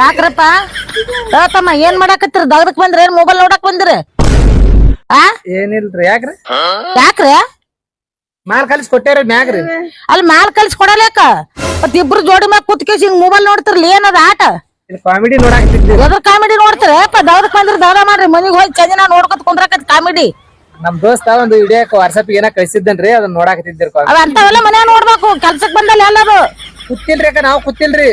ಯಾಕ್ರಪ್ಪ? ತಮ್ಮ ಏನ್ ಮಾಡಾಕತ್ತಿರ? ದಗದಕ್ ಬಂದ್ರ? ಏನ್ ಮೊಬೈಲ್ ನೋಡಕ್ ಬಂದ್ರಿ? ಆ? ಏನಿಲ್ರಿ ಯಾಕ್ರಿ? ಯಾಕ್ರ? ಮಾಲ್ ಕಲಿಸಿ ಕೊಟ್ಟೇರಿ ಮ್ಯಾಗ್ರಿ. ಅಲ್ಲಿ ಮ್ಯಾಲ್ ಕಲ್ಸಿ ಕೊಡಲೇಕ ಮತ್ ಇಬ್ರು ಜೋಡಿ ಮ್ಯಾಗ ಕುತ್ಕೇಸಿ ಹಿಂಗ್ ಮೊಬೈಲ್ ನೋಡ್ತಿರ್ಲಿ ಏನದ ಆಟ? ಇಲ್ಲಿ ಕಾಮಿಡಿ ನೋಡಾಕತ್ತಿದ್ವಿ ಎದ್ರ ಕಾಮಿಡಿ ನೋಡ್ತಿರಪ್ಪ ದಗದಕ್ ಬಂದ್ರಿ ದಗದ ಮಾಡ್ರಿ. ಮನಿಗ್ ಹೋಗಿ ಚಂದಿನ ನೋಡ್ಕೊತ ಕುಂದ್ರಕತ್ ಕಾಮಿಡಿ ನಮ್ ದೋಸ್ತ ಒಂದು ವಿಡಿಯೋ ವಾಟ್ಸಪ್ ಏನ ಕಳ್ಸಿದ್ದನ್ರಿ ಅದನ್ನ ನೋಡಾಕತ್ತಿದ್ರಿ ಅವ ಅಂತವೆಲ್ಲ ಮನ್ಯಾಗ ನೋಡ್ಬೇಕು. ಕೆಲ್ಸಕ್ ಬಂದಲ್ಲ ಎಲ್ಲದು ಕುತ್ತಿಲ್ರಿ ಅಕ್ಕ ನಾವ್ ಕುತ್ತಿಲ್ರಿ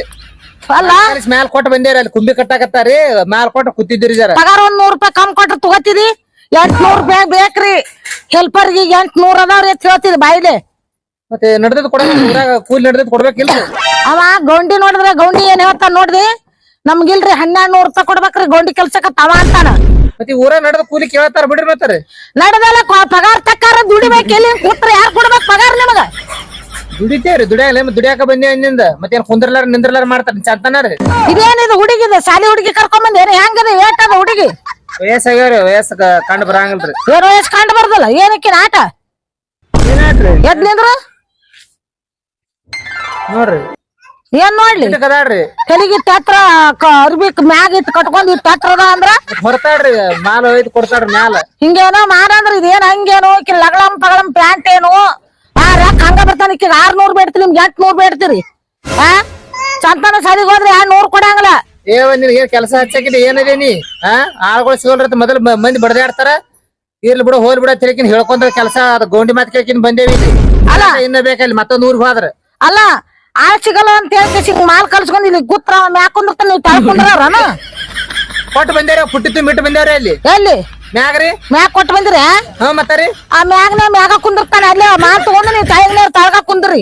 ಅಲ್ಲ? ಮ್ಯಾಲ್ ಕೊಟ್ಟು ಬಂದೇರಿ ಅಲ್ಲಿ ಕುಂಬಿ ಕಟ್ಟಾಕತ್ತಾರಿ ಮ್ಯಾಲ್ ಕೊಟ್ಟು ಕೂತಿದ್ದೀರಿ ಜರ. ಪಗಾರ ಒಂದ್ ನೂರ್ ರೂಪಾಯಿ ಕಮ್ ಕೊಟ್ರ ತಗೋತಿದಿ? ಎಂಟ್ನೂರ್ ರೂಪಾಯಿ ಬೇಕ್ರಿ? ಹೆಲ್ಪರ್ಗೆ ಎಂಟ್ನೂರ್ ಅದಾವ್ರಿ ಅಂತ ಹೇಳ್ತಿದ್ ಬಾಯಿಲೆ. ಮತ್ತೆ ನಡೆದ್ ಕೊಡ ಕೂಲಿ ನಡೆದ್ ಕೊಡ್ಬೇಕಿಲ್ಲ ಅವ ಗೌಂಡಿ ನೋಡಿದ್ರೆ ಗೌಂಡಿ ಏನ್ ಹೇಳ್ತಾನ ನೋಡ್ರಿ ನಮ್ಗಿಲ್ರಿ ಹನ್ನೆರಡು ನೂರ್ ರೂಪಾಯಿ ಕೊಡ್ಬೇಕ್ರಿ ಗೌಂಡಿ ಕೆಲ್ಸಕ್ಕ ತವ ಅಂತಾನ. ಮತ್ತೆ ಊರ ನಡ್ದ ಕೂಲಿ ಕೇಳ್ತಾರ ಬಿಡ್ರಿ ಮತ್ತಾರ ನಡೆದಲ್ಲ ಪಗಾರ ತಕ್ಕಾರ ದುಡಿಬೇಕು ಎಲ್ಲಿ ಕೂತ್ರ ಯಾರು ಕೊಡ್ಬೇಕು ಪಗಾರ ನಿಮಗ? ದುಡಿತೇವ್ರಿ ದುಡಿಯಲ್ಲ ದುಡಿಯಾಕ ಬಂದಿ ಅಂದಿಂದ ಮತ್ತೇನ್ ಕುಂದ್ರಲಾರ ನಿಂದ್ರಲಾರ ಮಾಡ್ತಾರ ಚಂತನಾರ ಇದೇನಿದು ಹುಡುಗಿದ? ಸಾಲಿ ಹುಡುಗಿ ಕರ್ಕೊಂಡ್ ಬಂದ ಏನ್ ಹೆಂಗದ? ಏಟದ ಹುಡುಗಿ? ವಯಸ್ಸಾಗ್ಯಾವ್ರಿ ವಯಸ್ಸ ಕಂಡು ಬರಂಗಿಲ್ರಿ. ಏನ್ ವಯಸ್ಸು ಕಂಡು ಬರ್ದಲ್ಲ? ಏನಕ್ಕೆ ಆಟ? ಏನಾಟ್ರಿ ಎದ್ ನಿಂದ್ರ? ನೋಡ್ರಿ. ಏನ್ ನೋಡ್ಲಿ ಕದಾಡ್ರಿ ತತ್ರ ಅರ್ಬಿ ಮ್ಯಾಗ ಇಟ್ ಕಟ್ಕೊಂಡ್ ತತ್ರ ತತ್ರದ ಅಂದ್ರ? ಹೊರತಾಡ್ರಿ ಮಾಲ್ ಹೋಯ್ತು ಕೊಡ್ತಾಡ್ರಿ ಮ್ಯಾಲ. ಹಿಂಗೇನೋ ಮಾಡಂದ್ರ ಇದೇನ್ ಹಂಗೇನು ಲಗಳಂ ಪಗಳಂ ಪ್ಯಾಂಟ್ ಏನು? ಆ ಬರ್ತಾನೆ ಈಕಿಗೆ ಆರ್ನೂರ್ ಬೇಡ್ತೀರಿ ನಿಮ್ಗೆ ಎಂಟ್ನೂರ್ ಬೇಡ್ತೀರಿ? ಆ? ಚಂತನ ಸರಿಗೆ ಹೋದ್ರೆ ಆರ್ ನೂರ್ ಕೊಡಂಗಿಲ್ಲ. ಏ ಒಂದ್ ಏನ್ ಕೆಲಸ ಹಚ್ಚಾಕಿದ ಏನದೇ ನೀ? ಆ? ಆಳ್ಗಳು ಸಿಗೋಣ ಮೊದಲು ಮಂದಿ ಬಡದಾಡ್ತಾರ. ಇರ್ಲಿ ಬಿಡು ಹೋಲ್ ಬಿಡ ತಿರ್ಕಿನ್ ಹೇಳ್ಕೊಂಡ್ರ ಕೆಲಸ ಅದ ಗೋಂಡಿ ಮಾತ್ ಕೇಳ್ಕಿನ್ ಬಂದೇವಿ ಇಲ್ಲಿ. ಅಲ್ಲ. ಇನ್ನ ಬೇಕಲ್ಲಿ ಮತ್ತೊಂದ್ ಊರಿಗೆ ಹೋದ್ರ. ಅಲ್ಲ ಆಳ್ ಸಿಗಲ್ಲ ಅಂತ ಹೇಳ್ಕೇಸಿ ಮಾಲ್ ಕಲ್ಸ್ಕೊಂಡ್ ಇಲ್ಲಿ ಗುತ್ರ ಮ್ಯಾಕ್ ಕುಂದಿರ್ತಾನ ನೀವು ತಳ್ಕೊಂಡ್ರ ಕೊಟ್ಟು ಬಂದೇವ್ರಿ ಪುಟ್ಟಿತ್ತು ಮಿಟ್ಟು ಬಂದೇವ್ರಿ ಅಲ್ಲಿ. ಎಲ್ಲಿ? ಮ್ಯಾಗ್ರಿ ಮ್ಯಾಕ್ ಕೊಟ್ಟು ಬಂದಿರಿ ಹಾ ರೀ? ಆ ಮ್ಯಾಗ್ನ ಮ್ಯಾಗ ಕುಂದಿರ್ತಾನೆ ಅಲ್ಲೇ ಮಾತು ತಗೊಂಡು ನೀವು ತಾಯಿನ ತಳಗ ಕುಂದ್ರಿ.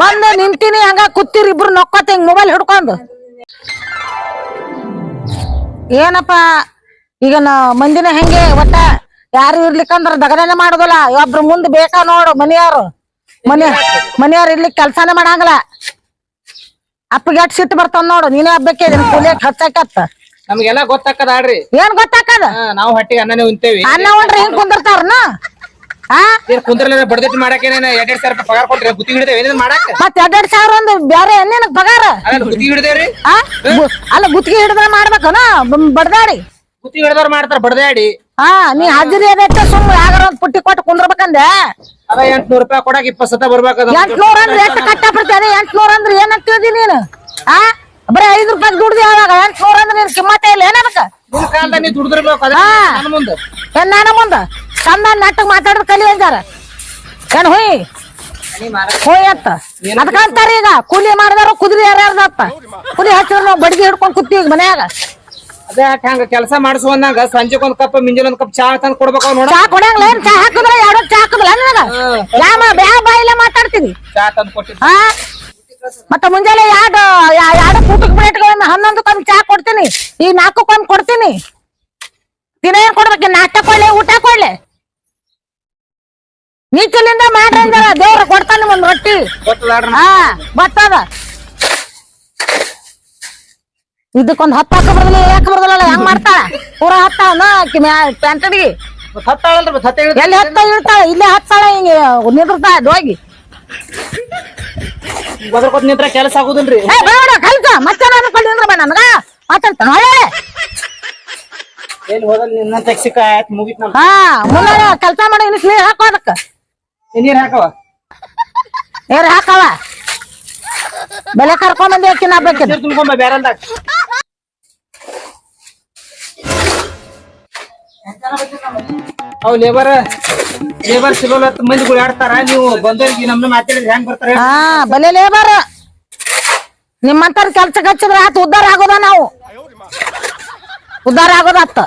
ಮೊನ್ನೆ ನಿಂತೀನಿ ಹಂಗ ಕೂತಿರಿ ಇಬ್ರು ನೊಕ್ಕೋತ ಹಿಂಗ್ ಮೊಬೈಲ್ ಹಿಡ್ಕೊಂಡು. ಏನಪ್ಪ ಈಗ ನಾ ಮಂದಿನ ಹೆಂಗೆ ಒಟ್ಟ ಯಾರು ಇರ್ಲಿಕ್ಕಂದ್ರ ದಗದನೆ ಮಾಡುದಿಲ್ಲ ಒಬ್ರು ಮುಂದ್ ಬೇಕಾ ನೋಡು ಮನೆಯವ್ರು. ಮನೆ ಮನೆಯವ್ರು ಇರ್ಲಿಕ್ಕೆ ಕೆಲ್ಸಾನೇ ಮಾಡಂಗಿಲ್ಲ. ಅಪ್ಪಗೆ ಎಷ್ಟ್ ಸಿಟ್ಟು ಬರ್ತಾವ ನೋಡು ನೀನೇ ಹಬ್ಬಕ್ಕೆ ಕೂಲಿಯಕ್ ಹಚ್ಚಾಕತ್ತ ನಮ್ಗೆಲ್ಲ ಗೊತ್ತಾಕದ ಆಡ್ರಿ. ಏನ್ ಗೊತ್ತಾಕದ? ನಾವು ಹಟ್ಟಿಗೆ ಅನ್ನನೇ ಉಂತೇವಿ. ಅನ್ನ ಉಂಡ್ರೆ ಹಿಂಗ್ ಕುಂದಿರ್ತಾರನ ಕುಂದ್ರಲ್ಲ ಬಡದಿಟ್ಟು ಮಾಡಕ್ಕೆ ಎರಡ್ ಎರಡ್ ಸಾವಿರ ರೂಪಾಯಿ ಪಗಾರ ಕೊಟ್ರಿ ಗುತ್ತಿ ಹಿಡಿದೇವೆ? ಏನೇನ್ ಮಾಡಕ್ ಮತ್ತೆ ಎರಡೆರಡ್ ಸಾವಿರ ಒಂದು ಬ್ಯಾರೆ ನಿನಗ್ ಪಗಾರ? ಅಲ್ಲ ಗುತ್ತಿ ಹಿಡಿದೇವ್ರಿ? ಅಲ್ಲ ಗುತ್ತಿಗೆ ಹಿಡಿದ ಮಾಡ್ಬೇಕನ? ಬಡದಾಡಿ ಬಡ್ದಾಡಿ? ಗುತ್ತಿ ಹಿಡಿದವ್ರ ಮಾಡ್ತಾರ ಬಡದಾಡಿ. ಹಾ ನೀ ಹಾಜರಿ ಅದಕ್ಕೆ ಸುಮ್ ಯಾರ ಒಂದ್ ಪುಟ್ಟಿ ಕೊಟ್ಟು ಕುಂದ್ರಬೇಕಂದೆ? ಅದ ಎಂಟ್ನೂರ್ ರೂಪಾಯಿ ಕೊಡಕ್ ಇಪ್ಪತ್ ಸತ ಬರ್ಬೇಕದ. ಎಂಟ್ನೂರ್ ಅಂದ್ರೆ ಎಷ್ಟು ಕಟ್ಟ ಬಿಡ್ತಾನೆ ಎಂಟ್ನೂರ್ ಅಂದ್ರೆ ಏನಂತ ತಿಳಿದಿ ನೀನು? ಆ? ಬರೀ ಐದ್ ರೂಪಾಯಿ ದುಡ್ದಿ ಯಾವಾಗ? ಎಂಟ್ನೂರ್ ಅಂದ್ರೆ ನೀನ್ ಕಿಮ್ಮತ್ತ ಇಲ್ಲ ಏನದಕ್ಕ ನಿಮ್ ಕಾಲದಾಗ ನೀ ದುಡಿದಿರ್ಬೇಕು ಅದ ಹಾ. ನನ್ನ ಮುಂದೆ. ಏನ್ ನಾನು ಮುಂದ? ಚಂದ ನೆಟ್ಟಗ್ ಮಾತಾಡೋದ್ ಕಲಿ ಅಂದಾರ ಏನ್ ಹುಯ್? ಹೋಯ್ ಅತ್ತ? ಅದಕ್ಕಂತಾರ ಈಗ ಕೂಲಿ ಮಾಡಿದಾರ ಕುದುರೆ ಯಾರ್ಯಾರ್ದತ್ತ ಕೂಲಿ ಹಚ್ಚಿದ್ರ ನಾವು ಬಡ್ಗಿ ಹಿಡ್ಕೊಂಡ್ ಕೂತೀವಿ ಮನ್ಯಾಗ. ಅದೇ ಯಾಕೆ ಹಂಗ ಕೆಲಸ ಮಾಡಿಸುವಂದಾಗ ಸಂಜೆ ಒಂದ್ ಕಪ್ ಮುಂಜಾನೆ ಒಂದ್ ಕಪ್ ಚಾ ತಂದ್ ಕೊಡ್ಬೇಕು ಅವ್ನು ನೋಡ. ಚಾ ಕೊಡಂಗಿಲ್ಲ ಏನ್ ಚಾ ಹಾಕಿದ್ರ? ಎರಡು ಚಾ ಹಾಕುದಿಲ್ಲ ನನಗ ಯಾವ ಬ್ಯಾ ಬಾಯಿಲೆ ಮಾತಾಡ್ತೀನಿ. ಚಾ ತಂದ್ ಕೊಟ್ಟಿದ್ದ. ಹಾ. ಮತ್ತ ಮುಂಜಾನೆ ಯಾಡ ಎರಡು ಊಟಕ್ ಪ್ಲೇಟ್ಗಳನ್ನ ಹನ್ನೊಂದಕ್ಕೊಂದು ಚಾ ಕೊಡ್ತೀನಿ. ಈ ನಾಲ್ಕಕ್ಕೊಂದು ಕೊಡ್ತೀನಿ. ದಿನ ಏನ್ ಕೊಡ್ಬೇಕು? ನಾಟ ಕೊಡ್ಲೆ ಊಟ ಕೊಡ್ಲೆ. ನೀಚಲಿಂದ ಮಾಡ್ರಿ ಅಂದಾರ. ದೇವ್ರ ಕೊಡ್ತಾನೆ ಒಂದ್ ರೊಟ್ಟಿ. ಹಾ ಬರ್ತದ ಇದಕ್ಕೊಂದ್ ಹತ್ತ ಹಾಕ ಬರಲ್ಲ ಯಾಕೆ ಬರ್ದಲ್ಲ ಹೆಂಗ್ ಮಾಡ್ತಾಳ? ಪೂರ ಹತ್ತಾವನ ಪ್ಯಾಂಟಡಿಗೆ. ಎಲ್ಲಿ ಹತ್ತ ಇರ್ತಾಳ ಇಲ್ಲೇ ಹತ್ತಾಳ ಹಿಂಗೆ ನಿಂದಿರ್ತಾಳ ಹೋಗಿ. ಬದ್ರಕೊತ್ ನಿಂತ್ರ ಕೆಲಸ ಆಗುದಿಲ್ರಿ. ಏ ಬೇಡ ಕಲ್ಕ ಮತ್ತೆ ನಾನು ಕಲಿಂದ್ರ ಬೇಡ ನನಗ. ಮಾತಾಡ್ತಾನ ಒಳ್ಳೆ ಎಲ್ಲಿ ಹೋದಲ್ಲಿ ನಿನ್ನ ತೆಗ್ಸಿಕ? ಆಯ್ತು ಮುಗಿತ್ ಹಾ ಕೆಲಸ ಮಾಡಿ ಇನ್ನು ನೀರ್ ಹಾಕೋ ಅದಕ್ಕ. ನೀರ್ ಹಾಕವ? ನೀರ್ ಹಾಕವ. ಬೆಲೆ ಕರ್ಕೊಂಡ್ ಬಂದಿ ಅಕ್ಕಿನ ಬೇಕಿದ್ ನೀರ್ ತುಂಬ್ಕೊಂಬ ಅವ್ ಲೇಬರ್ ಲೇಬರ್ ಸಿಗೋಲ್ಲ ಮಂದಿ ಗುಳಾಡ್ತಾರ ನೀವು ಬಂದವ್ರಿಗೆ ನಮ್ನ ಮಾತಾಡಿದ್ರೆ ಹೆಂಗ್ ಬರ್ತಾರ ಹಾ ಬಲೆ ಲೇಬರ್ ನಿಮ್ಮಂತರ ಕೆಲ್ಸ ಕಚ್ಚಿದ್ರ ಆತ ಉದ್ದಾರ ಆಗೋದ ನಾವು. ಉದ್ದಾರ ಆಗೋದತ್ತ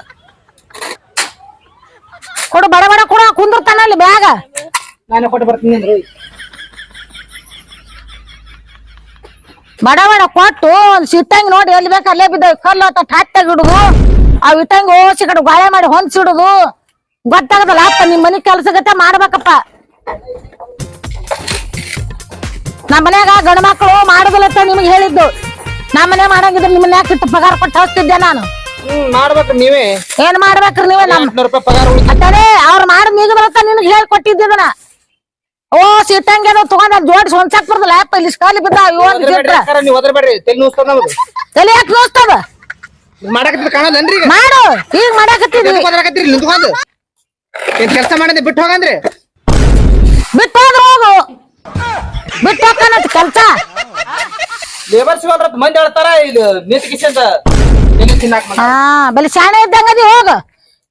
ಕೊಡು ಬಡ ಬಡ ಕೊಡ ಕುಂದಿರ್ತಾನ ಅಲ್ಲಿ ಬ್ಯಾಗ. ನಾನು ಕೊಟ್ಟು ಬರ್ತೀನಿ ಅಂದ್ರು. ಬಡ ಬಡ ಕೊಟ್ಟು ಒಂದ್ ಸಿಟ್ಟಂಗ್ ನೋಡಿ ಎಲ್ಲಿ ಬೇಕು ಅಲ್ಲೇ ಬಿದ್ದ ಕಲ್ಲು ಅಂತ ಠಾಟ್ಟಾಗಿ ಇಡುದು ಆ ಇಟ್ಟಂಗ್ ಓಸಿ ಕಡೆ ಗಾಳೆ ಮಾಡಿ ಹೊಂದ್ಸಿಡುದು ಗೊತ್ತಾಗದಲ್ಲ ಅಪ್ಪ ನಿಮ್ ಮನಿ ಕೆಲ್ಸಗತ್ತೆ ಮಾಡ್ಬೇಕಪ್ಪ. ನಮ್ಮ ಮನ್ಯಾಗ ಗಂಡ ಮಕ್ಕಳು ಮಾಡುದಿಲ್ಲ ಅಂತ ನಿಮ್ಗೆ ಹೇಳಿದ್ದು. ನಮ್ಮ ಮನೆ ಮಾಡಂಗಿದ್ರೆ ನಿಮ್ಮ ಮನ್ಯಾಗ ಇಟ್ಟು ಪಗಾರ ಕೊಟ್ಟು ಹಚ್ತಿದ್ದೆ ನಾನು? ಹ್ಮ್ ನೀವೇ. ಏನ್ ಮಾಡ್ಬೇಕ್ರಿ ನೀವೇ ನಮ್ ರೂಪಾಯಿ ಪಗಾರ ಅವ್ರು ನೀಗ ನೀಗದ್ರತ್ತ ನಿನ್ಗೆ ಹೇಳಿ ಕೊಟ್ಟಿದ್ದನ ಓ ಸಿಟ್ಟಂಗೆ ಅದು ತಗೊಂಡ್ ಜೋಡಿಸಿ ಹೊಂಚಕ್ ಬರ್ದಲ್ಲ. ಯಪ್ಪ ಇಲ್ಲಿ ಕಾಲಿ ಬಿದ್ದ ನೀವು ಒದರ್ಬೇಡ್ರಿ ತೆಲ್ ನೂಸ್ತದ ನಮ್ದು. ತಲೆ ಯಾಕೆ ನೋಸ್ತದ? ಮಾಡಕತ್ತಿದ್ ಮಾಡು ಈಗ ನಿಂತ್ಕೊಂಡು? ಏನ್ ಕೆಲಸ ಮಾಡಿದ್ರೆ ಬಿಟ್ಟು ಹೋಗಂದ್ರೆ? ಬಿಟ್ಟು ಹೋದ್ರ ಹೋಗು. ಬಿಟ್ಟು ಹೋಗ್ತಾನಂತ ಕೆಲಸ. ಲೇಬರ್ ಸಿಗಲ್ರ ಮಂದಿ ಹೇಳ್ತಾರ ಇದು ನಿಂತ ಕಿಶನ್ ಹಾ ಬಲಿ ಶಾಣೆ ಇದ್ದಂಗ ಅದಿ ಹೋಗ.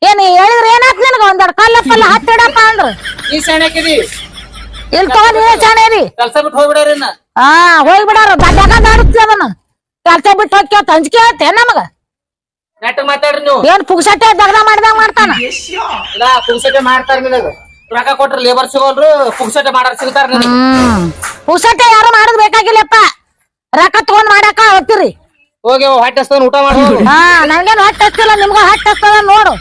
ಏನ್ ಹೇಳಿದ್ರೆ ಏನಾತ್ ನಿನಗ? ಒಂದೆರಡು ಕಲ್ಲ ಪಲ್ಲ ಹತ್ತಿಡಪ್ಪ ಅಂದ್ರ. ಈ ಶಾಣೆ ಇಲ್ಲಿ ತಗೊಂಡ್ ನೀವೇ ಶಾಣೆ ರೀ ಕೆಲಸ ಬಿಟ್ಟು ಹೋಗ್ಬಿಡ್ರಿ ಇನ್ನ ಹಾ ಹೋಗ್ಬಿಡಾರ. ಬಿಡಾರ ದಡ್ಡಾಗ ಅವನು. ಅದನ್ನ ಕೆಲ್ಸ ಬಿಟ್ಟು ಹೋಗ್ಯ ಅಂಜಿಕೆ ಐತೆ ನಮಗ? ನೆಟ್ಟ ಮಾತಾಡ್ರಿ ನೀವು? ಏನ್ ಪುಗ್ಸಟ್ಟೆ ದಗದ ಮಾಡ್ದಂಗ ಮಾಡ್ತಾನ? ಇಲ್ಲ ಪುಗ್ಸಟೆ ಮಾಡ್ತಾರ ನಿನಗ. ರೊಕ್ಕ ಕೊಟ್ರ ಲೇಬರ್ ಸಿಗೋಲ್ರು ಪುಗ್ಸಟೆ ಮಾಡಾರ ಸಿಗ್ತಾರ ನಿನಗ. ಹ್ಮ್. ಪುಗ್ಸಟ್ಟೆ ಯಾರು ಮಾಡೋದ್ ಬೇಕಾಗಿಲ್ಲಪ್ಪ. ರೊಕ್ಕ ತಗೊಂಡ್ ಮಾಡಾಕ ಹೋಗ್ತಿರಿ. ಹೋಗಿ ಹೊಟ್ಟೆ ಹಸ್ತವನ್ ಊಟ ಮಾಡಿ ಹೋಗು ಹಾ ನಂಗೇನ್ ಹೊಟ್ಟೆ ಹಚ್ತಿಲ್ಲ ನಿಮ್ಗ ಹೊಟ್ಟೆ ಹಸ್ತದ ನೋಡು.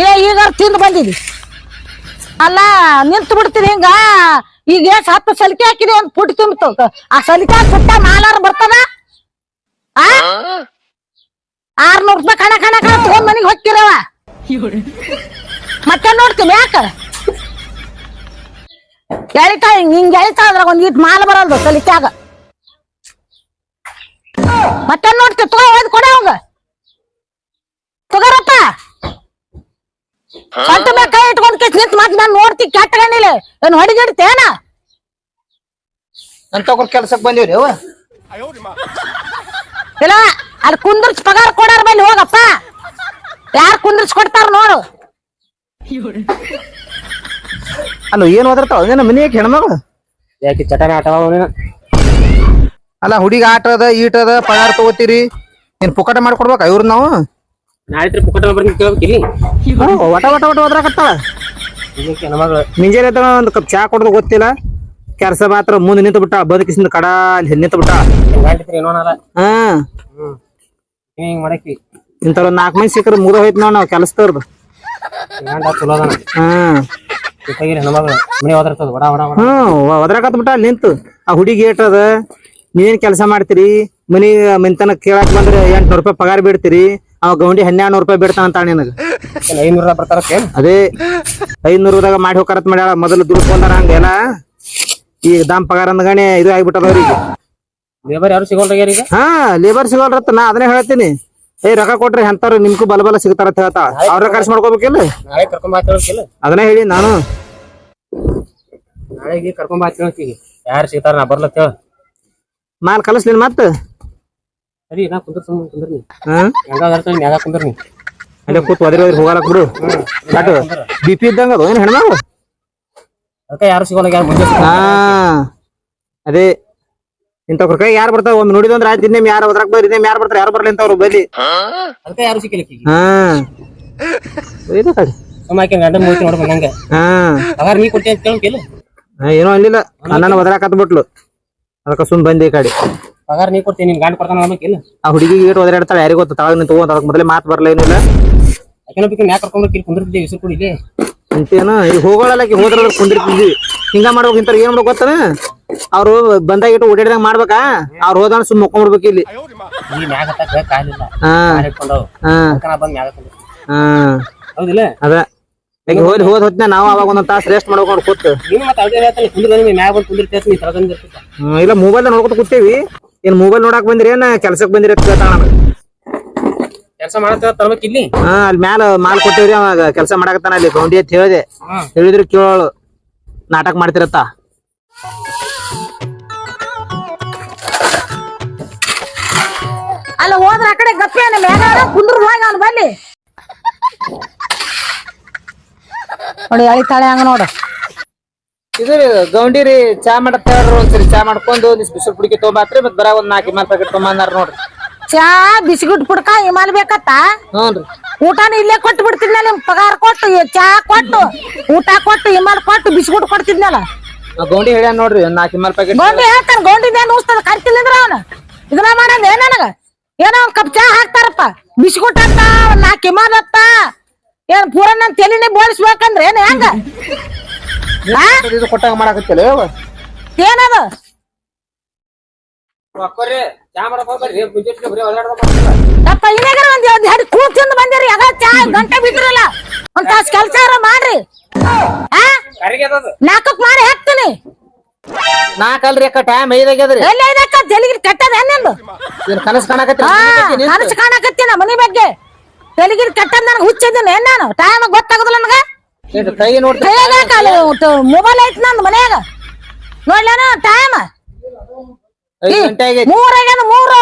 ಇಲ್ಲ ಈಗ ತಿಂದು ಬಂದಿದಿ. ಅಲ್ಲ ನಿಂತು ಬಿಡ್ತೀನಿ ಹಿಂಗ. ಈಗ ಎಷ್ಟ್ ಹತ್ತು ಸಲಿಕೆ ಹಾಕಿದೆ ಒಂದ್ ಪುಟ್ ತುಂಬಿತು. ಆ ಸಲಿಕೆ ಪುಟ್ಟ ಮಾಲಾರ ಬರ್ತದ? ಆ? ಆರ್ನೂರ್ ರೂಪಾಯಿ ಕಣ ಕಣ ಕಣ ತಗೊಂಡ್ ಮನೆಗೆ ಹೋಗ್ತಿರವ? ಮತ್ತೆ ನೋಡ್ತೀನಿ ಯಾಕ? ಎಳಿತಾ ಹಿಂಗ್ ಎಳಿತಾ ಅದ್ರಾಗ ಒಂದ್ ಇಟ್ ಮಾಲ್ ಬರಲ್ದು ಕಲಿತಾಗ ಮತ್ತೆ ನೋಡ್ತೀವಿ ತಗೋ ಹೋದ್ ಕೊಡ ಅವಂಗ. ತಗೋರಪ್ಪ. ಸ್ವಂತ ಮೇಲೆ ಕೈ ಇಟ್ಕೊಂಡ್ ಕಿಸ್ ನಿಂತ್ ಮತ್ ನಾನ್ ನೋಡ್ತಿ ಕೆಟ್ಟಗಣ್ಣಿಲ್ಲ ಏನ್ ಹೊಡಿಗಿಡ್ತೇನ ಅಂತ ಕೆಲ್ಸಕ್ ಬಂದಿವ್ರಿ ಅವ? ಇಲ್ಲ ಅಲ್ಲಿ ಕುಂದ್ರಿಸ್ ಪಗಾರ ಕೊಡಾರ ಮೇಲೆ ಹೋಗಪ್ಪ. ಯಾರು ಕುಂದ್ರಿಸ್ ಕೊಡ್ತಾರ ನೋಡು. ಅಲ್ಲ ಏನು ಓದಿರ್ತಾವ ಅದೇನ ಮನಿಯಾಗ ಹೆಣ್ಮಗಳು? ಯಾಕೆ ಚಟನ ಆಟ ಅಲ್ಲ ಹುಡುಗಿ ಆಟ ಅದ ಈಟ ಅದ ಪಗಾರ ತಗೋತೀರಿ. ಏನ್ ಪುಕ್ಕಟ ಮಾಡ್ಕೊಡ್ಬೇಕ ಇವ್ರ ನಾವು? ನಾಳೆ ಪುಕ್ಕಟ ಬರ್ತೀನಿ ಕೇಳ್ಬೇಕಿಲ್ಲಿ ವಟ ವಟ ವಟ ಓದ್ರಾಕತ್ತಾಳ ಇದಕ್ಕೆ ನಮಗ ಮುಂಜಾನೆ ಎದ್ದ ಒಂದ್ ಕಪ್ ಚಾ ಕೊಡೋದು ಗೊತ್ತಿಲ್ಲ. ಕೆಲಸ ಮಾತ್ರ ಮುಂದೆ ನಿಂತು ಬಿಟ್ಟ ಬದುಕಿಸಿದ ಕಡ ಅಲ್ಲಿ ನಿಂತು ಬಿಟ್ಟ ಹಾ. ಹಿಂಗ್ ಇಂಥವ್ರ ನಾಲ್ಕು ಮಂದಿ ಸಿಕ್ಕರೆ ಮುಗ್ದ ಹೋಯ್ತು ನೋಡ್ ನಾವ್ ಕೆಲಸದವ್ರದ್ದು ಚಲೋ ಅದಾನ. ಹ್ಮ್ ಒದ್ರಾಕತ್ ಬಿಟ್ಟ ಅಲ್ಲಿ ನಿಂತು. ಆ ಹುಡುಗಿ ಏಟ್ ಅದ. ನೀವೇನ್ ಕೆಲಸ ಮಾಡ್ತೀರಿ? ಮನಿ ಮಿಂತನ ಕೇಳಕ್ ಬಂದ್ರೆ ಎಂಟ್ನೂರು ರೂಪಾಯಿ ಪಗಾರ ಬಿಡ್ತೀರಿ. ಅವ ಗೌಂಡಿ ಹನ್ನೆರಡು ನೂರು ರೂಪಾಯಿ ಬಿಡ್ತಾನ ಅಂತ ನಿನಗ. ಐನೂರ ಬರ್ತಾರ ಅದೇ ಐನೂರದಾಗ ಮಾಡಿ ಹೋಗಾರತ್ ಮಾಡ್ಯಾಳ. ಮೊದಲು ದುಡ್ಕೊಂಡಾರ ಹಂಗೆಲ್ಲ ಈಗ ದಾಮ್ ಪಗಾರ ಅಂದಗಾಣೆ ಇದು ಆಗ್ಬಿಟ್ಟದ ಅವ್ರಿಗೆ. ಲೇಬರ್ ಯಾರು ಸಿಗೋಲ್ರಿ ಈಗ ಹಾ ಲೇಬರ್ ಸಿಗೋಲ್ರತ್ತ ನಾ ಅದನ್ನೇ ಹೇಳ್ತೀನಿ. ಏ ರೊಕ್ಕ ಕೊಟ್ರಿ ಹೆಂತಾರ ನಿಮ್ಗೂ ಬಲ ಬಲ ಸಿಗ್ತಾರ ಅಂತ ಹೇಳ್ತಾ. ಅವ್ರ ಖರ್ಚು ಮಾಡ್ಕೋಬೇಕಿಲ್ಲ? ನಾಳೆ ಕರ್ಕೊಂಡ್ ಅದನ್ನೇ ಹೇಳಿ ನಾನು. ನಾಳೆಗೆ ಕರ್ಕೊಂಡ್ ಯಾರು ಸಿಗ್ತಾರ ನಾ ಬರ್ಲತ್ತ ಮಾಲ್ ಕಲಿಸ್ಲಿಲ್ಲ ಮತ್ತೆ? ಸರಿ ನಾ ಕುಂದ್ರ ಸುಮ್ಮನೆ ಕುಂದ್ರ ಹಾ? ಮ್ಯಾಗ ಕುಂದ್ರ ಅಲ್ಲೇ ಕೂತ್ ಒದ್ರಿ ಒದ್ರಿ ಹೋಗಾಲಕ್ ಬಿಡು. ಬಟ್ ಬಿ ಪಿ ಇದ್ದಂಗ ಅದು ಏನ್ ಹೆಣ್ಮಗು ಅದಕ್ಕೆ ಯಾರು ಸಿಗೋಲ್ಲ ಯಾರು ಮುಂದೆ ಹಾ ಅದೇ ಇಂತ ಕೈ ಯಾರು ಬರ್ತಾವ? ಒಮ್ಮೆ ನೋಡಿದಂದ್ರ ಆಯ್ತು ಇನ್ನೇಮ್ ಯಾರು ಅದ್ರಾಗ ಬರ್ರಿ ಇನ್ನೇಮ್ ಯಾರು ಬರ್ತಾರೆ ಯಾರು ಬರ್ಲಿ ಅಂತ ಅವ್ರು ಬರ್ಲಿ ಅದಕ್ಕೆ ಯಾರು ಸಿಕ್ಕಿಲ್ಲ ಹಾ. ಇದು ಕಡೆ ಸುಮ್ಮ ಆಕೆ ಗಂಡನ ಮೂತಿ ನೋಡ್ ಬಂದಂಗ ಹಾ. ಪಗಾರ ನೀ ಕೊಡ್ತೀನಿ ಅಂತ ಕೇಳಕ್ಕಿಲ್ಲ ಹಾ, ಏನೋ ಅಲ್ಲಿಲ್ಲ ನನ್ನ ಒದರಾಕತ್ ಬಿಟ್ಲು ಅದಕ್ಕ ಸುಮ್ ಬಂದಿ ಈ ಕಡೆ. ಪಗಾರ ನೀ ಕೊಡ್ತೀನಿ ನಿನ್ ಗಂಡ ಕೊಡ್ತಾನ ಅನ್ಬೇಕಿಲ್ಲ ಆ ಹುಡುಗಿ ಗೇಟ್ ಒದರಾಡ್ತಾಳೆ ಯಾರಿಗ್ ಗೊತ್ತ? ತಳಗ ನಿಂತು ಅದಕ್ಕೆ ಮೊದಲೇ ಮಾತು ಬರಲ್ಲ ಏನಿಲ್ಲ. ಯಾಕೆನೋ ಬೇಕು ಮ್ಯಾಗ ಕರ್ಕೊಂಡ್ ಇಲ್ಲಿ ಕುಂದಿರ್ತಿದ್ದೆ ಹೆಸರು ಕೊಡಿ ಇಲ್ಲಿ ಅಂತೇನು ಈಗ ಹೋಗೋಳಕ್ಕೆ ಆಕಿ ಹೋದ್ರ ಕುಂದಿರ್ತಿದ್ವಿ. ಹಿಂಗ ಮಾಡ್ಬೇಕು ಇಂತ ಏನ್ ಮಾಡ್ಬೇಕು ಗೊತ್ತನ? ಅವ್ರು ಬಂದಾಗ ಇಟ್ಟು ಓಡಾಡಿದಾಗ ಮಾಡ್ಬೇಕಾ? ಅವ್ರು ಹೋದ ಸುಮ್ ಮುಕ್ಕೊಂಡ್ಬಿಡ್ಬೇಕು ಇಲ್ಲಿ. ಅದ. ಈಗ ಹೋದ್ ಹೋದ್ ಹೊತ್ನ ನಾವು ಅವಾಗ ಒಂದೊಂದ್ ತಾಸ್ ರೆಸ್ಟ್ ಮಾಡ್ಕೊಂಡು ಕೂತು. ಇಲ್ಲ ಮೊಬೈಲ್ ನೋಡ್ಕೊತ ಕೂತೇವಿ. ಏನ್ ಮೊಬೈಲ್ ನೋಡಕ್ ಬಂದ್ರಿ ಏನ್ ಕೆಲ್ಸಕ್ ಬಂದಿರಿ ಅಂತ ಕೇಳ್ತಾಳ ನನಗ. ಕೆಲಸ ಮಾಡತ್ತ ತರ್ಬೇಕ್ ಇಲ್ಲಿ? ಹಾ ಅಲ್ಲಿ ಮ್ಯಾಲ ಮಾಲ್ ಕೊಟ್ಟೇವ್ರಿ ಅವಾಗ ಕೆಲಸ ಮಾಡಕತ್ತಾನ ಅಲ್ಲಿ ಗೌಂಡಿ ಅಂತ ಹೇಳಿದೆ. ಹೇಳಿದ್ರು ಕೇಳೋಳು. ನಾಟಕ ಮಾಡ್ತಿರತ್ತ. ಅಲ್ಲ ಹೋದ್ರ ಆ ಕಡೆ ಗಪ್ಪೇನ ಮ್ಯಾಗ ಕುಂದ್ರ ಹೋಗಿ ಬಲ್ಲಿ ಬಲ್ಲಿ. ನೋಡಿ ಎಳಿತಾಳೆ ಹಂಗ ನೋಡು. ಇದು ಗೌಂಡಿ ರೀ ಚಾ ಮಾಡತ್ತ ಹೇಳ್ರಿ ಒಂದ್ಸರಿ ಚಾ ಮಾಡ್ಕೊಂಡು ಒಂದಿಸ್ ಬಿಸಿಲು ಪುಡಿಕೆ ತೊಗೊಂಬಾತ್ರಿ ಮತ್ತೆ ಬರ ಒಂದ್ ನಾಲ್ಕು ಮಾಲ್ ಪ್ಯಾಕೆಟ್ ತೊಗೊಂಬಂದಾರ ನೋಡ್ರಿ. ಚಾ ಬಿಸ್ಕಿಟ್ ಪುಡ್ಕ ಇಮಾಲ್ ಬೇಕತ್ತ? ಹ್ಞೂನ್ರಿ ಊಟನ ಇಲ್ಲೇ ಕೊಟ್ಟು ಬಿಡ್ತಿದ್ನಲ್ಲ ನಿಮ್ ಪಗಾರ ಕೊಟ್ಟು ಈ ಚಾ ಕೊಟ್ಟು ಊಟ ಕೊಟ್ಟು ಇಮಾಲ್ ಕೊಟ್ಟು ಬಿಸ್ಕಿಟ್ ಕೊಡ್ತಿದ್ನಲ್ಲ? ಆ ಗೌಂಡಿ ಹೇಳ್ಯಾನ ನೋಡ್ರಿ ಒಂದ್ ನಾಲ್ಕು ಪ್ಯಾಕೆಟ್ ಗೋಂಡಿ ಹೇಳ್ತಾನ ಗೋಂಡಿ ಏನ್ ಉಸ್ತದ ಕರ್ತಿಲ್ಲ ಅಂದ್ರ ಅವನ. ಇದನ್ನ ಮಾಡಂದ ಏನ್ ನನಗ? ಏನೋ ಒಂದ್ ಕಪ್ ಚಾ ಹಾಕ್ತಾರಪ್ಪ. ಬಿಸ್ಕುಟ್ ಅಂತ ಒಂದ್ ನಾಲ್ಕು ಇಮಾಲ್ ಅತ್ತ ಏನ್ ಪೂರ ನನ್ ತಲೆನೇ ಬೋಳಿಸ್ಬೇಕಂದ್ರೆ ಏನ್ ಹೆಂಗ? ಕೊಟ್ಟಾಗ ಇದು ಕೊಟ್ಟಂಗ ಮಾಡಾಕತ್ತಿಲ್ಲ. ಏನದು? ಚಾ ಮಾಡಕ್ ಬರೀ ಒಂದ್ ಕೂತ್ ತಿಂದು ಬಂದಿರಿ. ಚಾ ಗಂಟೆ ಬಿದ್ರಲ್ಲ ಒಂದ್ ತಾಸ್ ಕೆಲ್ಸ ಮಾಡ್ರಿ. ಆ? ಕರಿಗೆ ಅದದು ನಾಲ್ಕಕ್ ಮಾಡಿ ಹಾಕ್ತೀನಿ. ನಾಲ್ಕಲ್ರಿ ಅಕ್ಕ ಟೈಮ್ ಐದಾಗ್ಯದ್ರಿ. ಎಲ್ಲಿ ಐದಕ್ಕ? ತೆಲಿಗೆ ಕಟ್ಟದ ನಿಂದು? ಕನಸ್ ಕಾಣಕತ್ರಿ ಹಾ ಕಾಣಕತ್ತೀನ ಮನಿ ಬಗ್ಗೆ? ತೆಲಿಗಿರ್ ಕಟ್ಟದ ನನಗೆ ಹುಚ್ಚಿದ್ದೀನಿ ಏನ್ ನಾನು? ಟೈಮ್ ಗೊತ್ತಾಗುದಿಲ್ಲ ನನಗ? ಏನ್ರಿ ಕೈ ನೋಡ್ರಿ ಮೊಬೈಲ್ ಐತಿ ನಂದು ಮನ್ಯಾಗ. ನೋಡ್ಲೇನ ಟೈಮ್ ಐದ್ ಗಂಟೆ ಆಗೈತಿ ಮೂರ್ ಆಗ್ಯಾದ ಮೂರು?